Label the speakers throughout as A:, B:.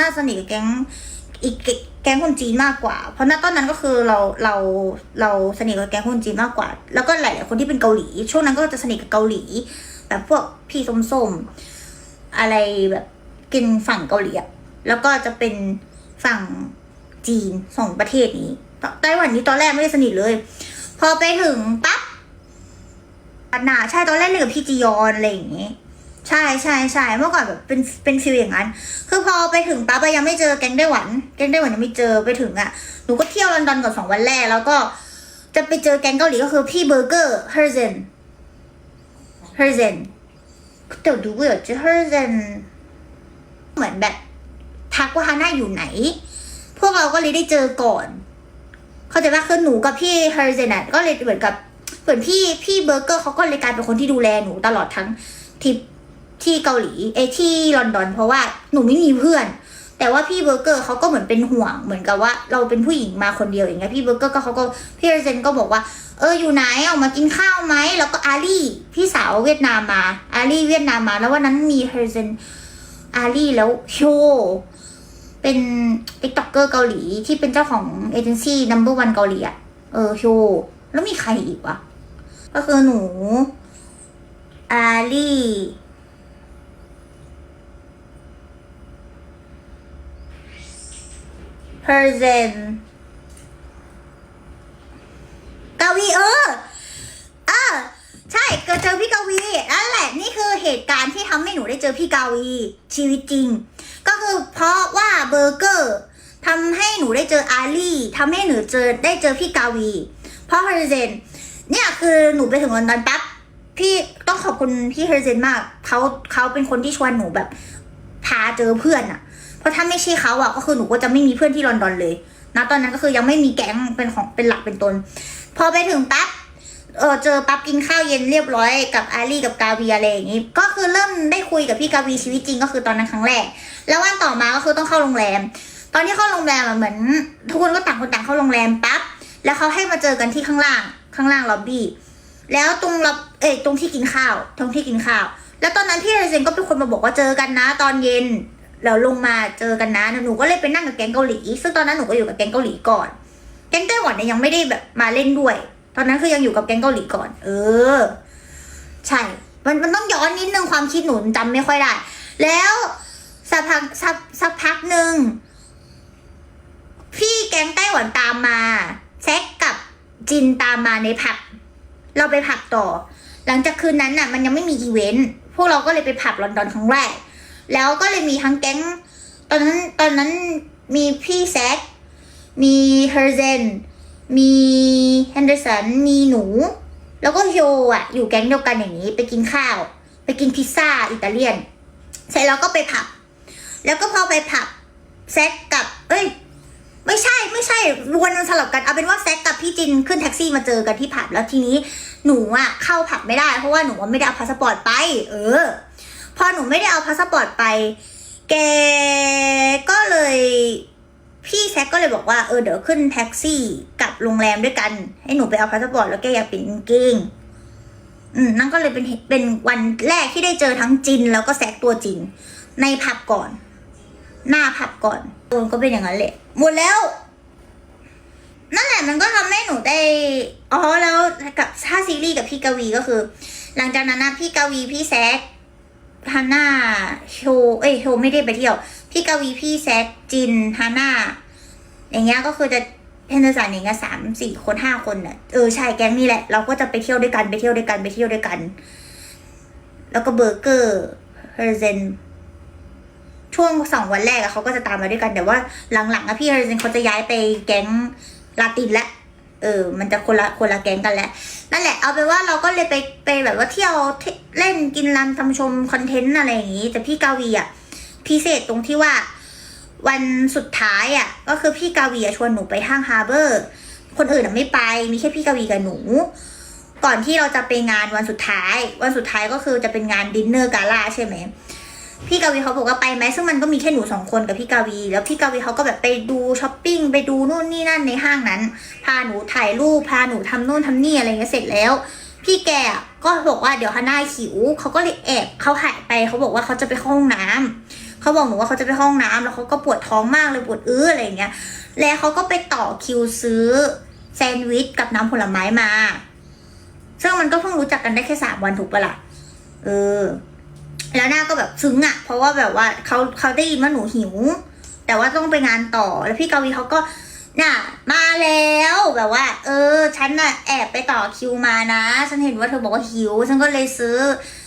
A: น่าสนิทกับแก๊งอีกแก๊งคนจีนมากกว่า เพราะณตอนนั้นก็คือเราเราเราสนิทกับแก๊งคนจีนมากกว่า แล้วก็หลายๆคนที่เป็นเกาหลี ช่วงนั้นก็จะสนิทกับเกาหลี แบบพวกพี่ส้มๆอะไรแบบกินฝั่งเกาหลีอะแล้วก็จะเป็นฝั่งจีนสองประเทศนี้ไต้หวันนี้ตอนแรกไม่ได้สนิทเลย พอไปถึงปั๊บหนาใช่ตอนแรกเล่นกับพี่จียอนอะไรอย่างงี้ ใช่ใช่ใช่เมื่อก่อนแบบเป็นเป็นฟิลอย่างนั้น คือพอไปถึงปั๊บอะยังไม่เจอแก๊งไต้หวัน แก๊งไต้หวันยังไม่เจอไปถึงอะหนูก็เที่ยวลอนดอนก่อนสองวันแรก แล้วก็จะไปเจอแก๊งเกาหลีก็คือพี่เบอร์เกอร์เฮอร์เซนเฮอร์เซนเดี๋ยวดูว่าจะเฮอร์เซนเหมือนแบบทักว่าฮาน่าอยู่ไหน พวกเราก็เลยได้เจอก่อน เข้าใจว่าคือหนูกับพี่เฮอร์เซนอะก็เลยเหมือนกับเหมือนพี่พี่เบอร์เกอร์เขาก็เลยกลายเป็นคนที่ดูแลหนูตลอดทั้งทริป ที่เกาหลีเอที่ลอนดอน เพราะว่าหนูไม่มีเพื่อน แต่ว่าพี่เบอร์เกอร์เขาก็เหมือนเป็นห่วงเหมือนกับว่าเราเป็นผู้หญิงมาคนเดียวอย่างเงี้ยพี่เบอร์เกอร์ก็เขาก็พี่เรเซนก็บอกว่าเอออยู่ไหนออกมากินข้าวไหมแล้วก็อาลี่พี่สาวเวียดนามมา อาลี่เวียดนามมา แล้ววันนั้นมีเฮเซนอาลี่แล้วโฮเป็นติ๊กต็อกเกอร์เกาหลีที่เป็นเจ้าของเอเจนซี่นัมเบอร์วันเกาหลีอะเออโฮแล้วมีใครอีกวะก็คือหนูอาลี่ person กวีเออเออใช่เก็เจอพี่กวีนั่นแหละนี่คือเหตุการณ์ที่ทำให้หนูได้เจอพี่กวีชีวิตจริง ก็คือเพราะว่าเบอร์เกอร์ทำให้หนูได้เจออาลี่ทำให้หนูเจอได้เจอพี่กาวี เพราะเฮอร์เซนเนี่ยคือหนูไปถึงลอนดอนปั๊บพี่ต้องขอบคุณพี่เฮอร์เซนมากเขาเขาเป็นคนที่ชวนหนูแบบพาเจอเพื่อนอะ เพราะถ้าไม่ใช่เขาอะก็คือหนูก็จะไม่มีเพื่อนที่ลอนดอนเลยนะตอนนั้นก็คือยังไม่มีแก๊งเป็นของเป็นหลักเป็นตน พอไปถึงปั๊บเออเจอปั๊บกินข้าวเย็นเรียบร้อยกับอาลี่กับกาวีอะไรอย่างงี้ ก็คือเริ่มได้คุยกับพี่กาวีชีวิตจริงก็คือตอนนั้นครั้งแรก แล้ววันต่อมาก็คือต้องเข้าโรงแรม ตอนที่เข้าโรงแรมอะเหมือน ทุกคนก็ต่างคนต่างเข้าโรงแรมปั๊บแล้วเขาให้มาเจอกันที่ข้างล่างข้างล่างล็อบบี้แล้วตรงล็อบเอ้ยตรงที่กินข้าวตรงที่กินข้าว แล้วตอนนั้นพี่เรเซนก็เป็นคนมาบอกว่าเจอกันนะ ตอนเย็น แล้วลงมาเจอกันนะหนูก็เลยไปนั่งกับแก๊งเกาหลี ซึ่งตอนนั้นหนูก็อยู่กับแก๊งเกาหลีก่อน แก๊งไต้หวันเนี่ยยังไม่ได้แบบมาเล่นด้วย ตอนนั้นคือยังอยู่กับแก๊งเกาหลีก่อน เออ ใช่ มันมันต้องย้อนนิดนึงความคิดหนูจำไม่ค่อยได้ แล้วสักพักสักสักพักหนึ่งพี่แก๊งไต้หวันตามมาแซกกับจินตามมาในผับเราไปผับต่อ หลังจากคืนนั้นน่ะ มันยังไม่มีอีเวนต์พวกเราก็เลยไปผับลอนดอนครั้งแรก แล้วก็เลยมีทั้งแก๊ง ตอนนั้นตอนนั้นมีพี่แซกมีเฮอร์เซนมีแฮนเดอร์สันมีหนู แล้วก็โยอะ อยู่แก๊งเดียวกันอย่างนี้ ไปกินข้าว ไปกินพิซซ่าอิตาเลียน เสร็จแล้วก็ไปผับ แล้วก็พอไปผับแซกกับ เอ้ย ไม่ใช่ไม่ใช่วนมันสลับกันเอาเป็นว่าแซกกับพี่จินขึ้นแท็กซี่มาเจอกันที่ผับแล้วทีนี้หนูอะเข้าผับไม่ได้เพราะว่าหนูไม่ได้เอาพาสปอร์ตไป เออ พอหนูไม่ได้เอาพาสปอร์ตไป แกก็เลย พี่แซกก็เลยบอกว่าเออเดี๋ยวขึ้นแท็กซี่กลับโรงแรมด้วยกัน ให้หนูไปเอาพาสปอร์ตแล้วแกอยากเป็นกางเกงอืมนั่นก็เลยเป็นเป็นวันแรกที่ได้เจอทั้งจิน แล้วก็แซกตัวจริง ในผับก่อน หน้าผับก่อนโดนก็เป็นอย่างนั้นแหละหมดแล้ว นั่นแหละมันก็ทำให้หนูได้อ๋อแล้วกับถ้าซีรีส์กับพี่กวีก็คือ หลังจากนั้นนะพี่กวีพี่แซก ฮาน่าโชเอ้ยโชไม่ได้ไปเที่ยว พี่กวีพี่แซกจินฮาน่าอย่างเงี้ยก็คือจะเพนเดอร์สันอย่างเงี้ยสามสี่คนห้าคนน่ะเออใช่แก๊งนี่แหละ เราก็จะไปเที่ยวด้วยกันไปเที่ยวด้วยกันไปเที่ยวด้วยกัน แล้วก็เบอร์เกอร์เฮอร์เซนช่วงสองวันแรกอะเขาก็จะตามมาด้วยกัน แต่ว่าหลังๆอะพี่เฮอร์เซนเขาจะย้ายไปแก๊งลาตินแล้ว เออ มันจะคนละคนละแก๊งกันแหล้วนั่นแหละเอาไปนว่าเราก็เลยไปไปแบบว่าเที่ยวเทเล่นกินรันทำชมคอนเทนต์อะไรอย่างนี้ แต่พี่กาวีอะพิเศษตรงที่ว่า วันสุดท้ายอะ ก็คือพี่กาวีชวนหนูไปห้างฮาร์เบอร์คนอื่นอะไม่ไปมีแค่พี่กาวีกับหนู ก่อนที่เราจะไปงานวันสุดท้าย วันสุดท้ายก็คือจะเป็นงานดินเนอร์กาล่าใช่ไหม พี่กาวีเขาบอกว่าไปไหมซึ่งมันก็มีแค่หนูสองคนกับพี่กาวี แล้วพี่กาวีเขาก็แบบไปดูช้อปปิ้งไปดูนู่นนี่นั่นในห้างนั้น พาหนูถ่ายรูปพาหนูทำนู่นทำนี่อะไรเงี้ยเสร็จแล้ว พี่แกก็บอกว่าเดี๋ยวฮาน่าหิวเขาก็เลยแอบเขาหายไปเขาบอกว่าเขาจะไปห้องน้ำเขาบอกหนูว่าเขาจะไปห้องน้ำแล้วเขาก็ปวดท้องมากเลยปวดอื้ออะไรเงี้ย แล้วเขาก็ไปต่อคิวซื้อแซนด์วิชกับน้ำผลไม้มา ซึ่งมันก็เพิ่งรู้จักกันได้แค่สามวันถูกปะล่ะเออ แล้วหน้าก็แบบซึ้งอะเพราะว่าแบบว่าเขาเขาได้ยินว่าหนูหิว แต่ว่าต้องไปงานต่อ แล้วพี่กาวีเขาก็น่ะมาแล้วแบบว่า เออ ฉันน่ะแอบไปต่อคิวมานะ ฉันเห็นว่าเธอบอกว่าหิว ฉันก็เลยซื้อ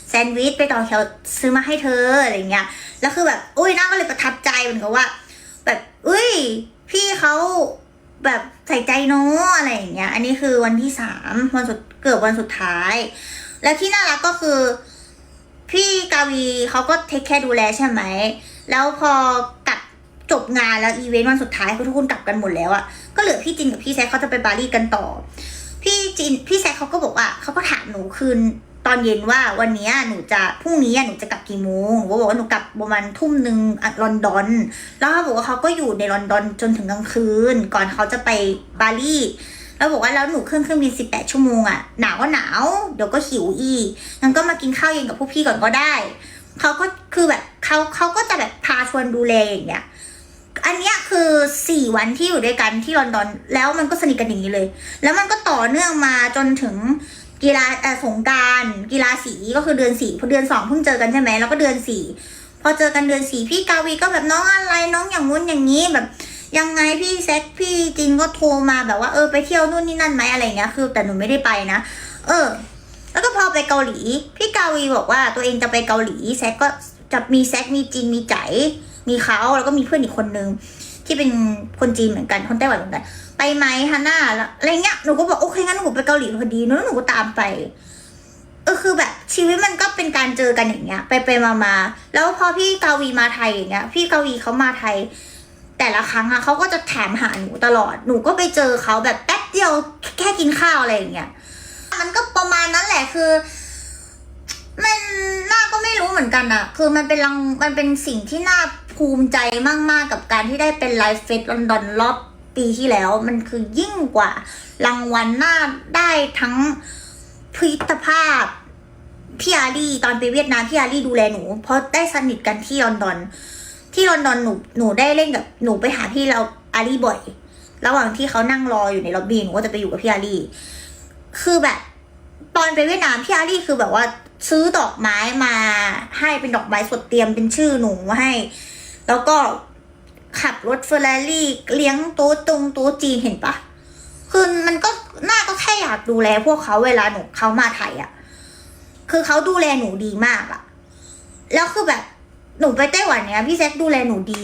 A: แซนด์วิชไปต่อคิวซื้อมาให้เธออะไรเงี้ย แล้วคือแบบ อุ้ยน่าก็เลยประทับใจเหมือนกับว่า แบบ อุ้ย พี่เขาแบบใส่ใจเนาะอะไรอย่างเงี้ย อันนี้คือวันที่สามวันสุดเกือบวันสุดท้าย แล้วที่น่ารักก็คือ พี่กาวีเขาก็เทคแคร์ดูแลใช่ไหม แล้วพอกลับจบงานแล้วอีเวนต์วันสุดท้ายคือทุกคนกลับกันหมดแล้วอะก็เหลือพี่จินกับพี่แซคเขาจะไปบาลีกันต่อ พี่จินพี่แซคเขาก็บอกว่าเขาก็ถามหนูคืนตอนเย็นว่าวันนี้หนูจะพรุ่งนี้หนูจะกลับกี่โมงหนูก็บอกว่าหนูกลับประมาณทุ่มหนึ่งลอนดอน แล้วเขาบอกว่าเขาก็อยู่ในลอนดอนจนถึงกลางคืน ก่อนเขาจะไปบาหลี แล้วบอกว่าแล้วหนูขึ้นเครื่องบินสิบแปดชั่วโมงอะหนาวก็หนาวเดี๋ยวก็หิวอีกงั้นก็มากินข้าวเย็นกับพวกพี่ก่อนก็ได้เขาก็คือแบบเขาเขาก็จะแบบพาชวนดูแลอย่างเงี้ยอันเนี้ยคือสี่วันที่อยู่ด้วยกันที่ลอนดอน แล้วมันก็สนิทกันอย่างนี้เลย แล้วมันก็ต่อเนื่องมาจนถึงกีฬาเออสงการกีฬาสีก็คือเดือนสี่พอเดือนสองเพิ่งเจอกันใช่ไหมแล้วก็เดือนสี่พอเจอกันเดือนสี่พี่กาวีก็แบบน้องอะไรน้องอย่างงู้นอย่างนี้แบบ ยังไงพี่แซคพี่จินก็โทรมาแบบว่าเออไปเที่ยวนู่นนี่นั่นไหมอะไรเงี้ยคือแต่หนูไม่ได้ไปนะ เออ แล้วก็พอไปเกาหลี พี่กาวีบอกว่าตัวเองจะไปเกาหลีแซคก็จะมีแซคมีจินมีใจมีเขาแล้วก็มีเพื่อนอีกคนนึงที่เป็นคนจีนเหมือนกันคนไต้หวันเหมือนกัน ไปไหมฮาน่าแล้วอะไรเงี้ยหนูก็บอกโอเคงั้นหนูไปเกาหลีพอดีแล้วหนูก็ตามไปเออคือแบบชีวิตมันก็เป็นการเจอกันอย่างเงี้ย ไปไปมามาแล้วพอพี่กาวีมาไทยอย่างเงี้ย พี่กาวีเขามาไทย แต่ละครั้งอะเขาก็จะแถมหาหนูตลอด หนูก็ไปเจอเขาแบบแป๊บเดียวแค่กินข้าวอะไรอย่างเงี้ย มันก็ประมาณนั้นแหละคือ มันน่าก็ไม่รู้เหมือนกันอะคือมันเป็นรังมันเป็นสิ่งที่น่าภูมิใจมากๆ กับการที่ได้เป็นไลฟ์เฟสลอนดอนรอบปีที่แล้ว มันคือยิ่งกว่ารางวัลหน่าได้ทั้งพิพิธภาพพี่อารีตอนไปเวียดนามพี่อารีดูแลหนู เพราะได้สนิทกันที่ลอนดอน ที่ลอนดอนหนูหนูได้เล่นกับหนูไปหาพี่เราอารีบ่อย ระหว่างที่เขานั่งรออยู่ในล็อบบี้หนูก็จะไปอยู่กับพี่อารีคือแบบ ตอนไปเวียดนามพี่อารีคือแบบว่าซื้อดอกไม้มาให้เป็นดอกไม้สดเตรียมเป็นชื่อหนูมาให้ แล้วก็ขับรถเฟอร์รารี่เลี้ยงโต๊ะตรงโต๊ะจีนเห็นปะคือมันก็น่าก็แค่อยากดูแลพวกเขาเวลาหนูเขามาไทยอะ่ะ คือเขาดูแลหนูดีมากอะ่ะ แล้วคือแบบ หนูไปไต้หวันเนี้ยพี่แซคดูแลหนูดี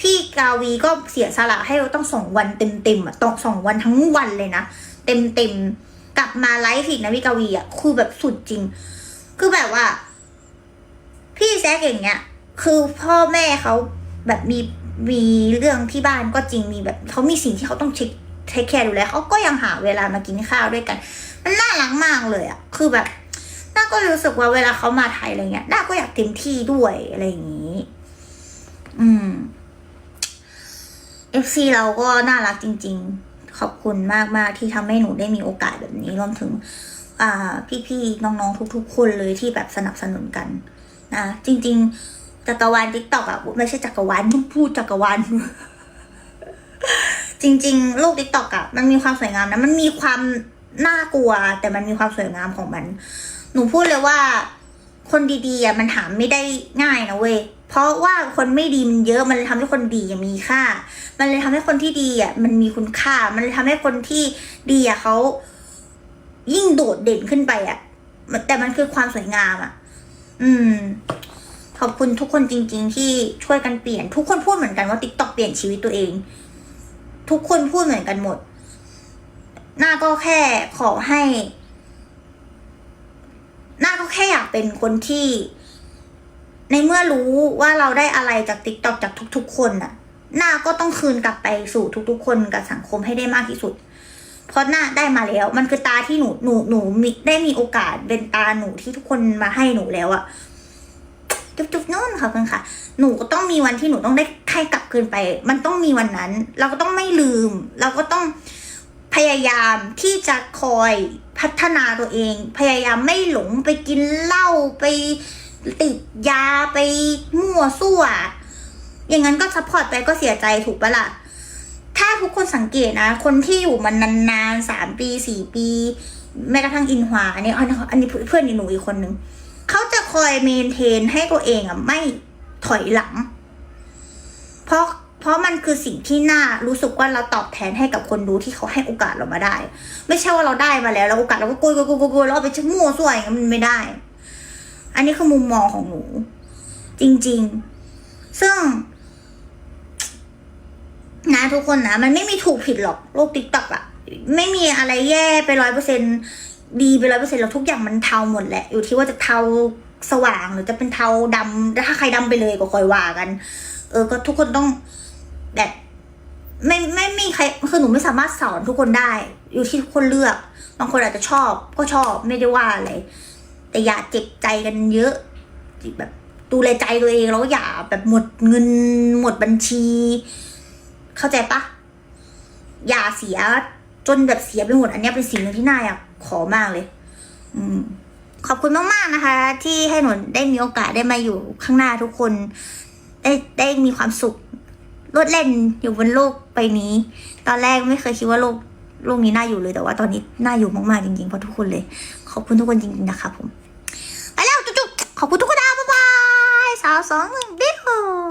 A: พี่กาวีก็เสียสละให้เราต้องสองวันเต็มๆอะต้องสองวันทั้งวันเลยนะเต็มๆกลับมาไลฟ์อีกนะพี่กาวีอะคือแบบสุดจริง คือแบบว่า พี่แซกอย่างเงี้ย คือพ่อแม่เขาแบบมีมีเรื่องที่บ้านก็จริงมีแบบเขามีสิ่งที่เขาต้องเช็คเทคแคร์ดูแลเขาก็ยังหาเวลามากินข้าวด้วยกัน มันน่ารักมากเลยอะคือแบบ น่าก็รู้สึกว่าเวลาเขามาไทยอะไรเงี้ยน่าก็อยากเต็มที่ด้วยอะไรอย่างนี้ อืมเอฟซีเราก็น่ารักจริง ๆ ขอบคุณมากๆที่ทำให้หนูได้มีโอกาสแบบนี้รวมถึง อ่า พี่ๆน้องๆทุก ๆ คนเลยที่แบบสนับสนุนกันนะจริง ๆจักรวาลทิกตอกอะไม่ใช่จักรวาลพูดจักรวาลจริง ๆ โลกทิกตอกอะมันมีความสวยงามนะมันมีความน่ากลัว แต่มันมีความสวยงามของมัน หนูพูดเลยว่า คนดีๆอะมันหาไม่ได้ง่ายนะเว้ยเพราะว่าคนไม่ดีมันเยอะมันเลยทำให้คนดีมีค่า มันเลยทำให้คนที่ดีอะมันมีคุณค่า มันเลยทำให้คนที่ดีอะเขายิ่งโดดเด่นขึ้นไปอะแต่มันคือความสวยงามอะ อืม ขอบคุณทุกคนจริง ๆ ที่ช่วยกันเปลี่ยน ทุกคนพูดเหมือนกันว่าติ๊กต็อกเปลี่ยนชีวิตตัวเอง ทุกคนพูดเหมือนกันหมด หน้าก็แค่ขอให้ หน้าก็แค่อยากเป็นคนที่ ในเมื่อรู้ว่าเราได้อะไรจากติ๊กต็อกจากทุก ๆ คนน่ะ หน้าก็ต้องคืนกลับไปสู่ทุก ๆ คนกับสังคมให้ได้มากที่สุด เพราะหน้าได้มาแล้ว มันคือตาที่หนูหนูหนูมีได้มีโอกาสเป็นตาหนูที่ทุกคนมาให้หนูแล้วอะจุ๊บจุ๊บนู่นค่ะเพื่อนค่ะ หนูก็ต้องมีวันที่หนูต้องได้ให้กลับคืนไป มันต้องมีวันนั้น เราก็ต้องไม่ลืม เราก็ต้อง พยายามที่จะคอยพัฒนาตัวเอง พยายามไม่หลงไปกินเหล้าไปติดยาไปมั่วซั่วอย่างนั้นก็ซัพพอร์ตไปก็เสียใจถูกปะล่ะ ถ้าทุกคนสังเกตนะ คนที่อยู่มันนานๆสามปีสี่ปี แม้กระทั่งอินหวาอันนี้อันนี้อันนี้เพื่อนหนูอีกคนนึงเขาจะคอยเมนเทนให้ตัวเองอะไม่ถอยหลัง เพราะ เพราะมันคือสิ่งที่น่ารู้สึกว่าเราตอบแทนให้กับคนดูที่เขาให้โอกาสเรามาได้ ไม่ใช่ว่าเราได้มาแล้วแล้วโอกาสเราก็โกยโกยโกยโกยโกยแล้วเอาไปชั่วมั่วส่วยอย่างนั้นมันไม่ได้ อันนี้คือมุมมองของหนู จริง ๆ ซึ่ง นะทุกคนนะ มันไม่มีถูกผิดหรอกโลกติ๊กต็อกอะไม่มีอะไรแย่ไปร้อยเปอร์เซ็นดีไปร้อยเปอร์เซ็นต์แล้วทุกอย่างมันเทาหมดแหละ อยู่ที่ว่าจะเทาสว่างหรือจะเป็นเทาดำถ้าใครดำไปเลยก็คอยว่ากัน เออ ก็ทุกคนต้อง แบบไม่ไม่มีใครคือหนูไม่สามารถสอนทุกคนได้ อยู่ที่ทุกคนเลือก บางคนอาจจะชอบก็ชอบไม่ได้ว่าอะไรแต่อย่าเจ็บใจกันเยอะแบบดูแลใจตัวเองแล้วอย่าแบบหมดเงินหมดบัญชี เข้าใจปะอย่าเสียจนแบบเสียไปหมดอันนี้เป็นสิ่งหนึ่งที่น่าอยากขอมากเลย อืมขอบคุณมากๆนะคะ ที่ให้หนูได้มีโอกาสได้มาอยู่ข้างหน้าทุกคน ได้ได้มีความสุข รดเล่นอยู่บนโลกใบนี้ ตอนแรกไม่เคยคิดว่าโลกโลกนี้น่าอยู่เลยแต่ว่าตอนนี้น่าอยู่มากๆจริงๆเพราะทุกคนเลย ขอบคุณทุกคนจริงๆนะคะผมไปแล้วจุ๊บๆขอบคุณทุกคนนะบ๊ายบายสาวสองหนึ่งเดียว